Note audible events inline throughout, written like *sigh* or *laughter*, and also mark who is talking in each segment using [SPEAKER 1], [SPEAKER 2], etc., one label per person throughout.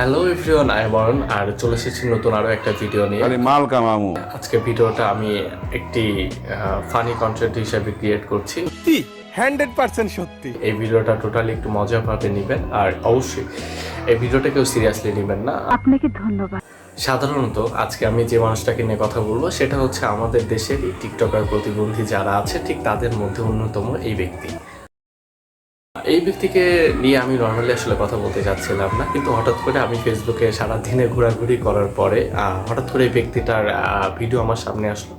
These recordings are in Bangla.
[SPEAKER 1] হ্যালো এভরিওয়ান আই বরণ আর চলে এসেছি নতুন আরও একটা ভিডিও নিয়ে।
[SPEAKER 2] আরে মাল কামামু
[SPEAKER 1] আজকে ভিডিওটা আমি একটি ফানি কন্টেন্ট হিসেবে ক্রিয়েট করছি।
[SPEAKER 3] সত্যি? হান্ড্রেড পার্সেন্ট সত্যি।
[SPEAKER 1] এই ভিডিওটা টোটালি একটু মজাভাবে নেবেন আর অবশ্যই এই ভিডিওটা কেউ সিরিয়াসলি নেবেন না।
[SPEAKER 4] আপনাকে ধন্যবাদ।
[SPEAKER 1] সাধারণত আজকে আমি যে মানুষটাকে নিয়ে কথা বলব সেটা হচ্ছে আমাদের দেশেরই টিকটকার প্রতিবন্ধী যারা আছে ঠিক তাদের মধ্যে অন্যতম এই ব্যক্তি। এই ব্যক্তিকে নিয়ে আমি নর্মালি আসলে কথা বলতে চাচ্ছিলাম না কিন্তু হঠাৎ করে আমি ফেসবুকে সারা দিনে ঘোরাঘুরি করার পরে হঠাৎ করে এই ব্যক্তিটার ভিডিও আমার সামনে আসলো।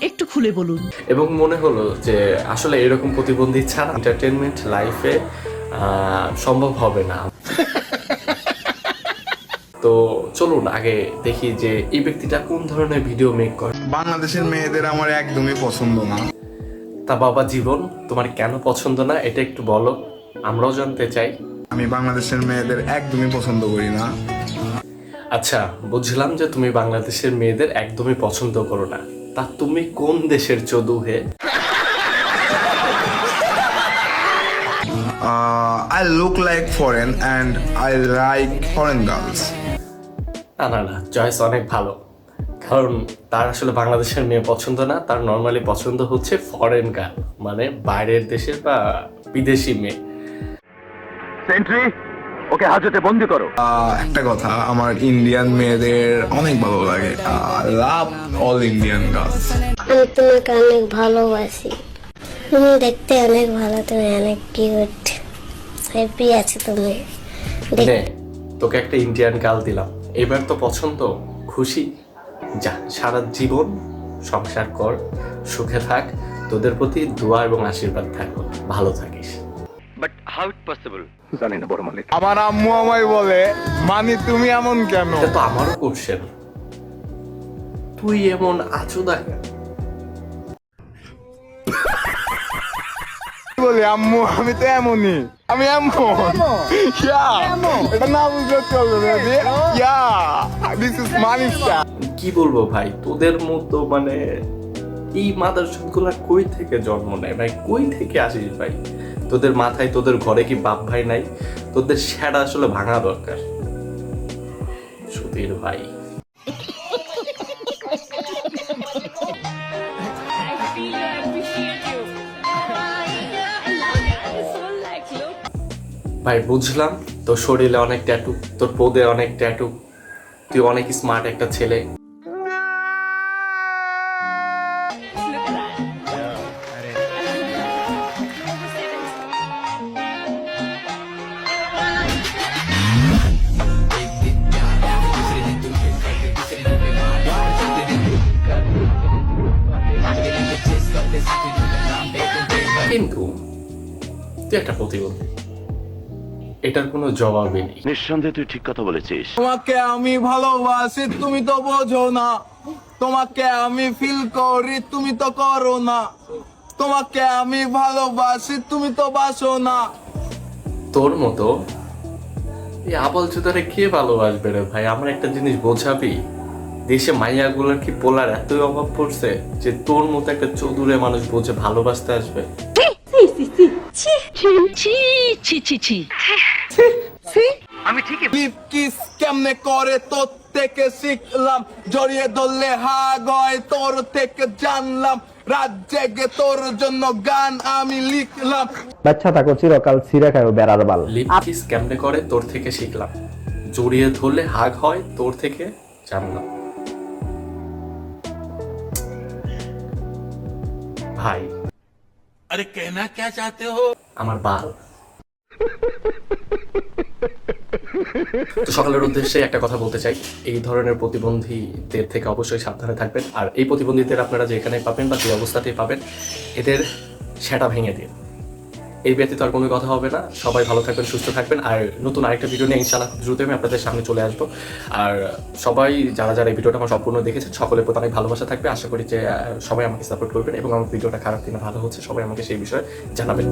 [SPEAKER 5] একটু খুলে বলুন।
[SPEAKER 1] এবং মনে হলো যে আসলে এরকম প্রতিবন্ধী ছাড়া এন্টারটেনমেন্ট লাইফে সম্ভব হবে না। *laughs* তো চলুন আগে দেখি যে এই ব্যক্তিটা কোন ধরনের ভিডিও মেক করে।
[SPEAKER 6] বাংলাদেশের মেয়েদের আমার একদমই পছন্দ না।
[SPEAKER 1] তা বাবা জীবন তোমার কেন পছন্দ না? এটা একটু বলো। আমরাও জানতে চাই।
[SPEAKER 6] আমি বাংলাদেশের মেয়েদের একদমই পছন্দ করি না।
[SPEAKER 1] আচ্ছা বুঝলাম যে তুমি বাংলাদেশের মেয়েদের একদমই পছন্দ করো না। তা তুমি কোন দেশের চদু হে?
[SPEAKER 6] I look like foreign and I like foreign girls
[SPEAKER 1] না না না চয়েস অনেক ভালো। কারণ তার আসলে বাংলাদেশের মেয়ে পছন্দ না তার নর্মালি পছন্দ হচ্ছে ফরেন গার্ল মানে বাইরের দেশের বা বিদেশি মেয়ে।
[SPEAKER 7] সেন্ট্রি ওকে হাজতে বন্দি করো।
[SPEAKER 6] একটা কথা আমার ইন্ডিয়ান মেয়েদের অনেক ভালো লাগে। লাভ অল ইন্ডিয়ান গার্লস
[SPEAKER 8] আমি তোমাকে অনেক ভালোবাসি। তুমি দেখতে অনেক ভালো তুমি অনেক কিউট হ্যাপি আছে তুমি। দেখ-
[SPEAKER 1] নে তোকে একটা ইন্ডিয়ান গার্ল দিলাম। এবার তো পছন্দ খুশি। যা সারা জীবন সংসার কর সুখে থাক। তোদের প্রতি দোয়া এবং আশীর্বাদ থাকো। ভালো থাকিস।
[SPEAKER 7] How it possible? জানি না বড় মালিক।
[SPEAKER 3] আমার আম্মু আমায় বলে মানি তুমি এমন কেন?
[SPEAKER 1] এটা তো আমারও কোশ্চেন তুই এমন?
[SPEAKER 3] বলে আম্মু আমি তো এমনই। আমি এমন। ইয়া এটা না বুঝলে চলবে yeah this is money star
[SPEAKER 1] কি বলব ভাই তোদের মতো মানে এই মাদারগুলা কই থেকে জন্ম নেয়? ভাই কই থেকে আসিস ভাই? তোদের মাথায়, তোদের ঘরে কি বাপ ভাই নাই? তোদের সেরা আসলে ভাঙা দরকার। সুধীর ভাই। ভাই, বুঝলাম তোর শরীরে অনেক ট্যাটু তোর পদে অনেক ট্যাটু তুই অনেক স্মার্ট একটা ছেলে। তুই একটা প্রতিবন্ধী এটার কোনো জবাবই নেই।
[SPEAKER 7] নিঃসন্দেহে তুই ঠিক কথা বলেছিস।
[SPEAKER 3] তোমাকে আমি ভালোবাসি তুমি তো বোঝো না। তোমাকে আমি ফিল করি তুমি তো করো না। তোমাকে আমি ভালোবাসি তুমি তো বাসো না।
[SPEAKER 1] তোর মতো এই আবল চুদারে কে ভালোবাসবে রে ভাই? আমার একটা জিনিস বোঝাবি। দেশে মাইয়াগুলোর কি পোলার এতই অভাব পড়ছে যে তোর মতো একটা চৌধুরী মানুষ বোঝে ভালোবাসতে আসবে?
[SPEAKER 5] ছি ছি ছি ছি
[SPEAKER 3] লিপ কিস কেমনে করে তোর থেকে শিখলাম। জড়িয়ে ধরলে হাগ হয় তোর থেকে জানলাম। রাত জেগে তোর জন্য গান আমি লিখলাম।
[SPEAKER 9] বাচ্চা থাকো চিরকাল ছিঁড়ে বেড়ার বাল।
[SPEAKER 1] লিপ কিস কেমনে করে তোর থেকে শিখলাম। জড়িয়ে ধরলে হাগ হয় তোর থেকে জানলাম। ভাই। আরে কেনা কে চাতে হো আমার বাল। সকালের উদ্দেশ্যে একটা কথা বলতে চাই। এই ধরনের প্রতিবন্ধীদের থেকে অবশ্যই সাবধানে থাকবেন। আর এই প্রতিবন্ধীদের আপনারা যেখানে পাবেন বা যে অবস্থাতেই পাবেন, এদের সেটা ভেঙে দিন। এই ব্যতীত আর কোনো কথা হবে না। সবাই ভালো থাকবেন, সুস্থ থাকবেন। আর নতুন আরেকটা ভিডিও নিয়ে ইনশাআল্লাহ খুব দ্রুত আমি আপনাদের সামনে চলে আসব। আর সবাই যারা যারা এই ভিডিওটা আমার সম্পূর্ণ দেখেছে সকলের প্রতি অনেক ভালোবাসা থাকবে। আশা করি যে সবাই আমাকে সাপোর্ট করবেন এবং আমার ভিডিওটা খারাপ কিনা ভালো হচ্ছে, সবাই আমাকে সেই বিষয়ে জানাবেন।